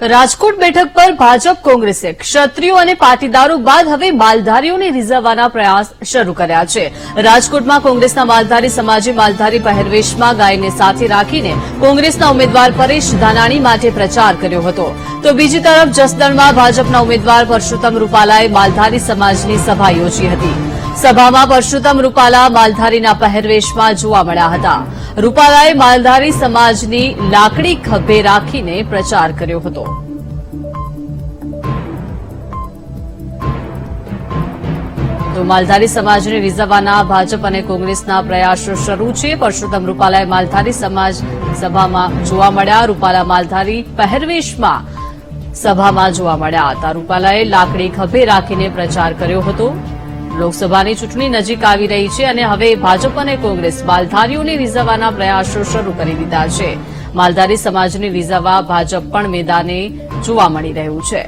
રાજકોટ બેઠક પર ભાજપ કોંગ્રેસે ક્ષત્રિયો અને પાટીદારો બાદ હવે માલધારીઓને રીઝવવાના પ્રયાસ શરૂ કર્યા છે. રાજકોટમાં કોંગ્રેસના માલધારી સમાજે માલધારી પહેરવેશમાં ગાયને સાથે રાખીને કોંગ્રેસના ઉમેદવાર પરેશ ધાનાણી માટે પ્રચાર કર્યો હતો. તો બીજી તરફ જસદણમાં ભાજપના ઉમેદવાર પરસોત્તમ રૂપાલાએ માલધારી સમાજની સભા યોજી હતી. સભામાં પરસોત્તમ રૂપાલા માલધારીના પહેરવેશમાં જોવા મળ્યા હતા. રૂપાલાએ માલધારી સમાજની લાકડી ખભે રાખીને પ્રચાર કર્યો હતો. તો માલધારી સમાજને રીઝવવાના ભાજપ અને કોંગ્રેસના પ્રયાસો શરૂ છે. પરસોત્તમ રૂપાલાએ માલધારી સમાજ સભામાં જોવા મળ્યા. રૂપાલા માલધારી પહેરવેશમાં સભામાં જોવા મળ્યા હતા. રૂપાલાએ લાકડી ખભે રાખીને પ્રચાર કર્યો હતો. લોકસભાની ચૂંટણી નજીક આવી રહી છે અને હવે ભાજપ અને કોંગ્રેસ માલધારીઓને રીઝવવાના પ્રયાસો શરૂ કરી દીધા છે. માલધારી સમાજને રીઝવવા ભાજપ પણ મેદાને જોવા મળી રહ્યું છે.